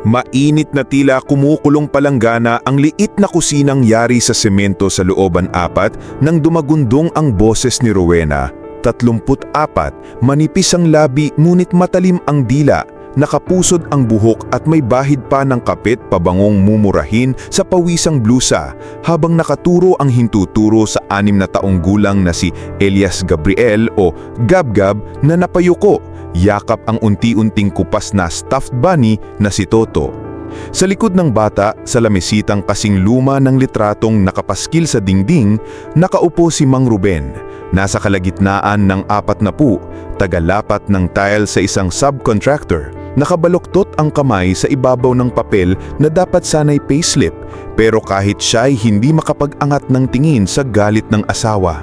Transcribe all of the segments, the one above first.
Mainit na tila kumukulong palanggana ang liit na kusinang yari sa semento sa looban apat nang dumagundong ang boses ni Rowena. 34, manipis ang labi ngunit matalim ang dila, nakapusod ang buhok at may bahid pa ng kapit pabangong mumurahin sa pawisang blusa habang nakaturo ang hintuturo sa anim na taong gulang na si Elias Gabriel o Gabgab na napayuko, yakap ang unti-unting kupas na stuffed bunny na si Toto. Sa likod ng bata, sa lamisitang kasing luma ng litratong nakapaskil sa dingding, nakaupo si Mang Ruben. Nasa kalagitnaan ng apat na pu, tagalapat ng tile sa isang subcontractor. Nakabaluktot ang kamay sa ibabaw ng papel na dapat sanay payslip, pero kahit siya'y hindi makapag-angat ng tingin sa galit ng asawa.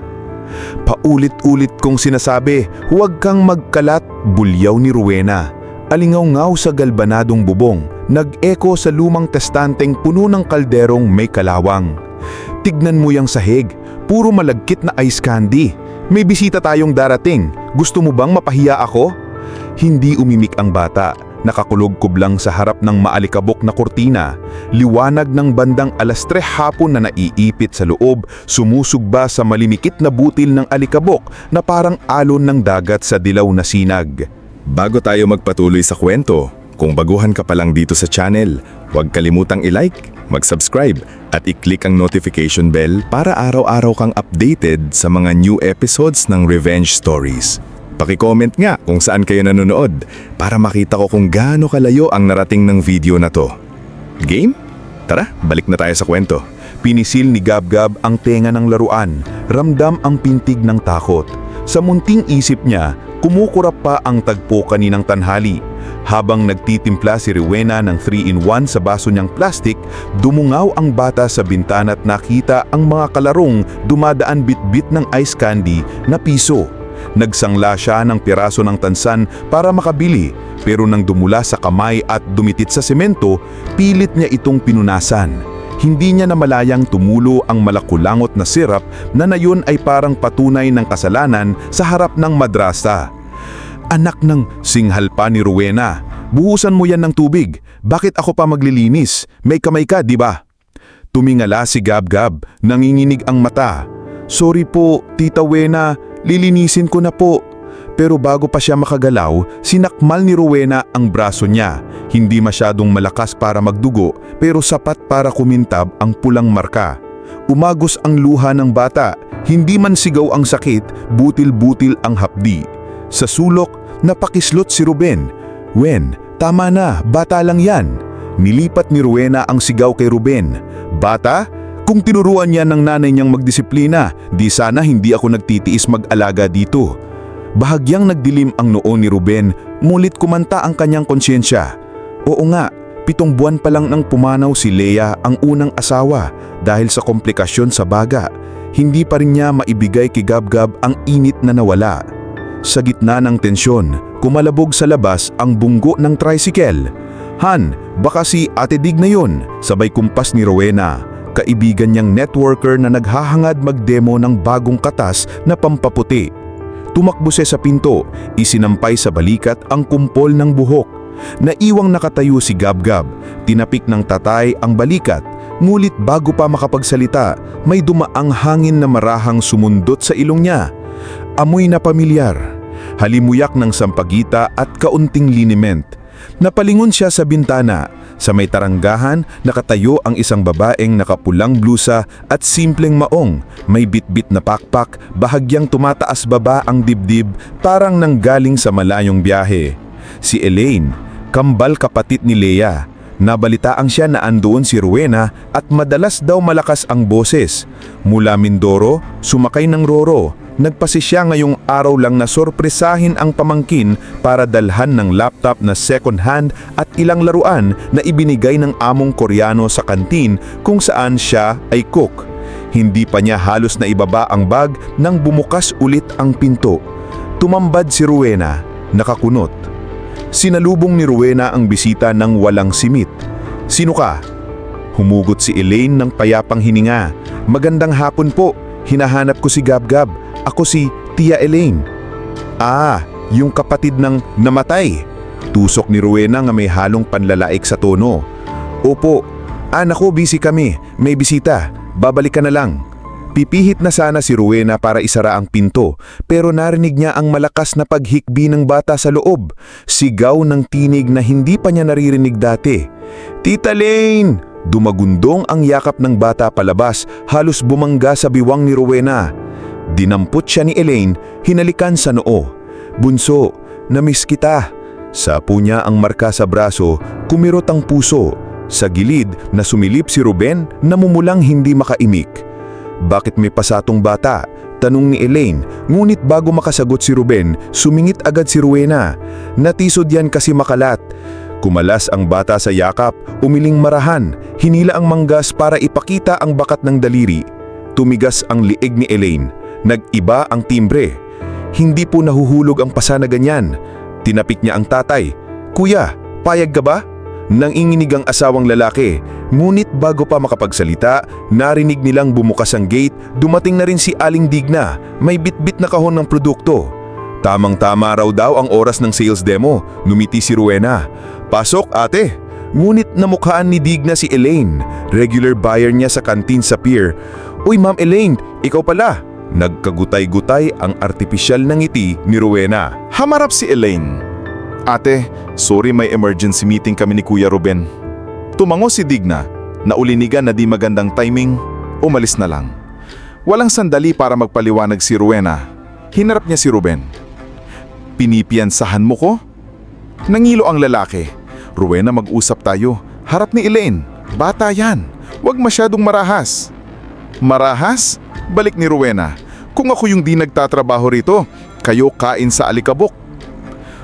Paulit-ulit kong sinasabi, huwag kang magkalat, bulyaw ni Rowena. Alingaw-ngaw sa galbanadong bubong, nag-eko sa lumang testanteng puno ng kalderong may kalawang. Tignan mo yung sahig, puro malagkit na ice candy. May bisita tayong darating, gusto mo bang mapahiya ako? Hindi umimik ang bata, nakakulog lang sa harap ng maalikabok na kurtina. Liwanag ng bandang alas tre hapon na naiipit sa loob, sumusugba sa malimikit na butil ng alikabok na parang alon ng dagat sa dilaw na sinag. Bago tayo magpatuloy sa kwento, kung baguhan ka pa lang dito sa channel, huwag kalimutang i-like, mag-subscribe at i-click ang notification bell para araw-araw kang updated sa mga new episodes ng Revenge Stories. Paki-comment nga kung saan kayo nanonood para makita ko kung gaano kalayo ang narating ng video na to. Game? Tara, balik na tayo sa kwento. Pinisil ni Gabgab ang tenga ng laruan, ramdam ang pintig ng takot. Sa munting isip niya, kumukurap pa ang tagpo kaninang tanghali. Habang nagtitimpla si Rowena ng 3-in-1 sa baso niyang plastik, dumungaw ang bata sa bintana at nakita ang mga kalarong dumadaan bit-bit ng ice candy na piso. Nagsangla siya ng piraso ng tansan para makabili pero nang dumula sa kamay at dumitit sa semento, pilit niya itong pinunasan. Hindi niya namalayang tumulo ang malakulangot na sirap na nayon ay parang patunay ng kasalanan sa harap ng madrasa. Anak ng singhal pa ni Rowena, buhusan mo yan ng tubig. Bakit ako pa maglilinis? May kamay ka, di ba? Tumingala si Gab-Gab, nanginginig ang mata. Sorry po, Tita Wena, lilinisin ko na po. Pero bago pa siya makagalaw, sinakmal ni Rowena ang braso niya. Hindi masyadong malakas para magdugo, pero sapat para kumintab ang pulang marka. Umagos ang luha ng bata, hindi man sigaw ang sakit, butil-butil ang hapdi. Sa sulok, napakislot si Ruben. Wen, tama na, bata lang yan. Nilipat ni Rowena ang sigaw kay Ruben. Bata? Kung tinuruan niya ng nanay niyang magdisiplina, di sana hindi ako nagtitiis mag-alaga dito. Bahagyang nagdilim ang noo ni Ruben, mulit kumanta ang kanyang konsyensya. Oo nga, pitong buwan pa lang nang pumanaw si Leia ang unang asawa dahil sa komplikasyon sa baga. Hindi pa rin niya maibigay kay Gabgab ang init na nawala. Sa gitna ng tensyon, kumalabog sa labas ang bunggo ng tricycle. Han, baka si Ate Dig na yun, sabay kumpas ni Rowena. Kaibigan niyang networker na naghahangad mag-demo ng bagong katas na pampaputi. Tumakbo siya sa pinto, isinampay sa balikat ang kumpol ng buhok. Naiwang nakatayo si Gabgab, tinapik ng tatay ang balikat, ngulit bago pa makapagsalita, may dumaang hangin na marahang sumundot sa ilong niya. Amoy na pamilyar, halimuyak ng sampagita at kaunting liniment. Napalingon siya sa bintana. Sa may taranggahan, nakatayo ang isang babaeng nakapulang blusa at simpleng maong. May bitbit na pakpak, bahagyang tumataas baba ang dibdib, parang nanggaling sa malayong biyahe. Si Elaine, kambal kapatid ni Leia. Nabalitaan siya na andoon si Rowena at madalas daw malakas ang boses. Mula Mindoro, sumakay ng Roro. Nagpasi siya ngayong araw lang na sorpresahin ang pamangkin para dalhan ng laptop na second hand at ilang laruan na ibinigay ng among Koreano sa kantin kung saan siya ay cook. Hindi pa niya halos na ibaba ang bag nang bumukas ulit ang pinto. Tumambad si Rowena, nakakunot. Sinalubong ni Rowena ang bisita ng walang simit. Sino ka? Humugot si Elaine ng payapang hininga. Magandang hapon po. Hinahanap ko si Gabgab. Ako si Tia Elaine. Ah, yung kapatid ng namatay. Tusok ni Rowena nga may halong panlalaik sa tono. Opo, anak ko busy kami, may bisita, babalik ka na lang. Pipihit na sana si Rowena para isara ang pinto, pero narinig niya ang malakas na paghikbi ng bata sa loob. Sigaw ng tinig na hindi pa niya naririnig dati. Tita Lane! Dumagundong ang yakap ng bata palabas, halos bumangga sa biwang ni Rowena. Dinampot siya ni Elaine, hinalikan sa noo. Bunso, namiss kita. Sapo niya ang marka sa braso, kumirot ang puso. Sa gilid na sumilip si Ruben, namumulang hindi makaimik. Bakit may pasatong bata? Tanong ni Elaine, ngunit bago makasagot si Ruben, sumingit agad si Rowena. Natisod yan kasi makalat. Kumalas ang bata sa yakap, umiling marahan, hinila ang manggas para ipakita ang bakat ng daliri. Tumigas ang liig ni Elaine, nag-iba ang timbre. Hindi po nahuhulog ang pasa na ganyan. Tinapik niya ang tatay. Kuya, payag ka ba? Nang inginig ang asawang lalaki, ngunit bago pa makapagsalita, narinig nilang bumukas ang gate, dumating na rin si Aling Digna, may bitbit na kahon ng produkto. Tamang-tama raw daw ang oras ng sales demo, numiti si Rowena. Pasok ate! Ngunit namukhaan ni Digna si Elaine, regular buyer niya sa kantin sa pier. Uy Ma'am Elaine, ikaw pala! Nagkagutay-gutay ang artipisyal na ngiti ni Rowena. Hamarap si Elaine. Ate, sorry may emergency meeting kami ni Kuya Ruben. Tumango si Digna, naulinigan na di magandang timing, umalis na lang. Walang sandali para magpaliwanag si Rowena. Hinarap niya si Ruben. Pinipiyansahan mo ko? Nangilo ang lalaki. Rowena mag-usap tayo. Harap ni Elaine. Bata yan. Huwag masyadong marahas. Marahas? Balik ni Rowena. Kung ako yung di nagtatrabaho rito, kayo kain sa alikabok.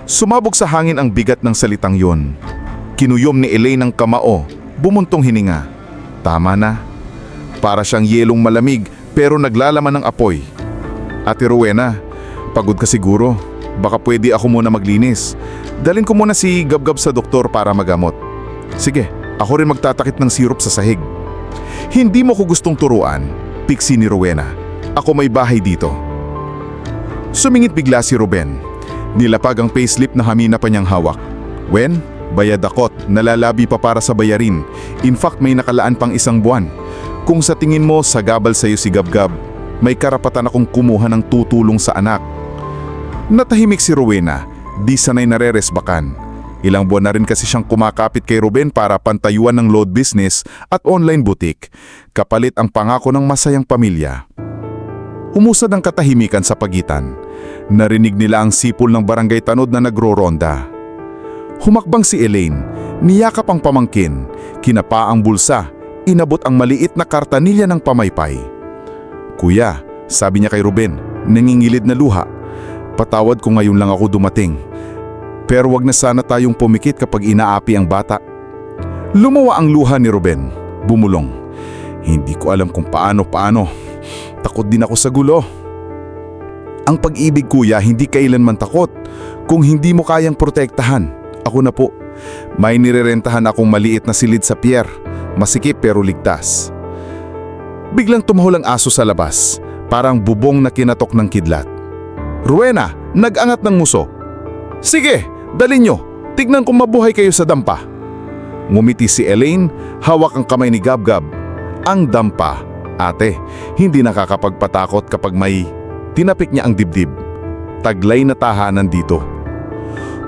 Sumabog sa hangin ang bigat ng salitang yon. Kinuyom ni Elaine ang kamao, bumuntong hininga. Tama na. Para siyang yelong malamig pero naglalaman ng apoy. Ate Rowena, pagod ka siguro. Baka pwede ako muna maglinis. Dalin ko muna si Gabgab sa doktor para magamot. Sige, ako rin magtatakit ng sirup sa sahig. Hindi mo ko gustong turuan, piksi ni Rowena. Ako may bahay dito. Sumingit bigla si Ruben. Nilapag ang payslip na hamina pa niyang hawak. Wen, bayad akot, nalalabi pa para sa bayarin. In fact, may nakalaan pang isang buwan. Kung sa tingin mo sagabal sa'yo si Gabgab, may karapatan akong kumuha ng tutulong sa anak. Natahimik si Rowena, di sanay nareresbakan. Ilang buwan na rin kasi siyang kumakapit kay Ruben para pantayuan ng load business at online boutique, kapalit ang pangako ng masayang pamilya. Umusad ang katahimikan sa pagitan. Narinig nila ang sipol ng barangay tanod na nagro-ronda. Humakbang si Elaine, niyakap ang pamangkin, kinapa ang bulsa, inabot ang maliit na kartanilya ng pamaypay. Kuya, sabi niya kay Ruben, nangingilid na luha. Patawad ko ngayon lang ako dumating. Pero wag na sana tayong pumikit kapag inaapi ang bata. Lumawa ang luha ni Ruben, bumulong. Hindi ko alam kung paano-paano. Takot din ako sa gulo. Ang pag-ibig kuya hindi kailanman takot. Kung hindi mo kayang protektahan, ako na po. May nirerentahan akong maliit na silid sa pier. Masikip pero ligtas. Biglang tumahol ang aso sa labas, parang bubong na kinatok ng kidlat. Ruena, nag-angat ng muso. Sige, dali nyo. Tignan kung mabuhay kayo sa dampa. Ngumiti si Elaine, hawak ang kamay ni Gabgab. Ang dampa, ate, hindi nakakapagpatakot kapag may tinapik niya ang dibdib. Taglay na tahanan dito.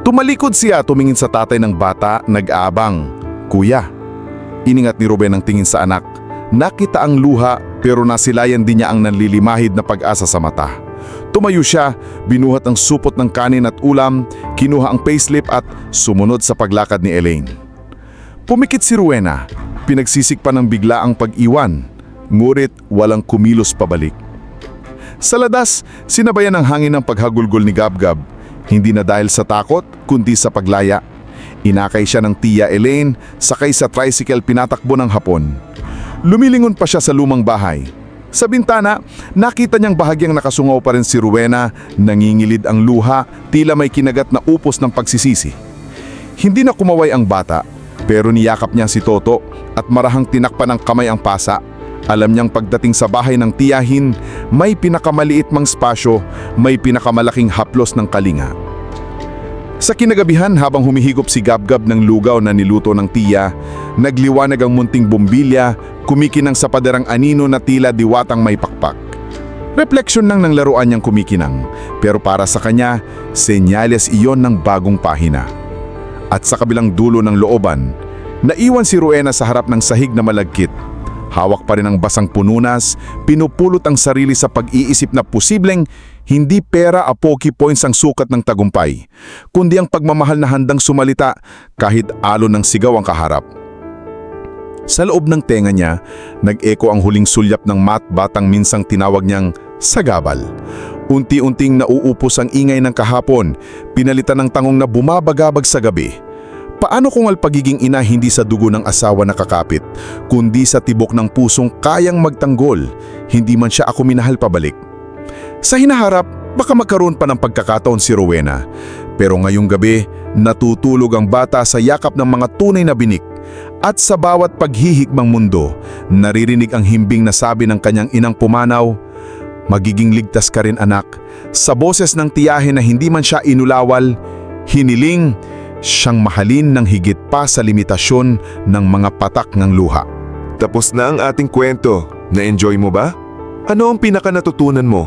Tumalikod siya tumingin sa tatay ng bata, nag-aabang. Kuya, iningat ni Ruben ang tingin sa anak. Nakita ang luha pero nasilayan din niya ang nanlilimahid na pag-asa sa mata. Tumayo siya, binuhat ang supot ng kanin at ulam, kinuha ang payslip at sumunod sa paglakad ni Elaine. Pumikit si Rowena, pinagsisik pa ng bigla ang pag-iwan, ngurit walang kumilos pabalik. Sa ladas, sinabayan ng hangin ng paghagulgol ni Gabgab, hindi na dahil sa takot, kundi sa paglaya. Inakay siya ng tiya Elaine, sakay sa tricycle pinatakbo ng hapon. Lumilingon pa siya sa lumang bahay. Sa bintana, nakita niyang bahagyang nakasungaw pa rin si Rowena, nangingilid ang luha, tila may kinagat na upos ng pagsisisi. Hindi na kumaway ang bata, pero niyakap niya si Toto at marahang tinakpan ng kamay ang pasa. Alam niyang pagdating sa bahay ng tiyahin, may pinakamaliit mang spasyo, may pinakamalaking haplos ng kalinga. Sa kinagabihan habang humihigop si Gabgab ng lugaw na niluto ng tiya, nagliwanag ang munting bombilya, kumikinang sa paderang anino na tila diwatang may pakpak. Refleksyon lang ng laruan niyang kumikinang, pero para sa kanya, senyales iyon ng bagong pahina. At sa kabilang dulo ng looban, naiwan si Ruena sa harap ng sahig na malagkit. Hawak pa rin ang basang pununas, pinupulot ang sarili sa pag-iisip na posibleng hindi pera a poki points ang sukat ng tagumpay, kundi ang pagmamahal na handang sumalita kahit alon ng sigaw ang kaharap. Sa loob ng tenga niya, nag-eko ang huling sulyap ng mat batang minsang tinawag niyang sagabal. Unti-unting nauupos ang ingay ng kahapon, pinalitan ng tangong na bumabagabag sa gabi. Paano kung al pagiging ina hindi sa dugo ng asawa nakakapit, kundi sa tibok ng pusong kayang magtanggol, hindi man siya ako minahal pabalik? Sa hinaharap, baka magkaroon pa ng pagkakataon si Rowena. Pero ngayong gabi, natutulog ang bata sa yakap ng mga tunay na binik. At sa bawat paghihikmang mundo, naririnig ang himbing na sabi ng kanyang inang pumanaw, Magiging ligtas ka rin anak, sa boses ng tiyahe na hindi man siya inulawal, hiniling, siyang mahalin ng higit pa sa limitasyon ng mga patak ng luha. Tapos na ang ating kwento. Na-enjoy mo ba? Ano ang pinaka natutunan mo?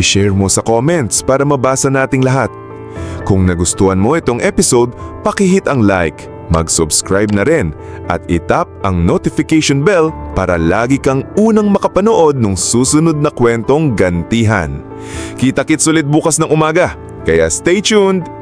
I-share mo sa comments para mabasa nating lahat. Kung nagustuhan mo itong episode, pakihit ang like, mag-subscribe na rin at itap ang notification bell para lagi kang unang makapanood ng susunod na kwentong gantihan. Kita-kits ulit bukas ng umaga, kaya stay tuned!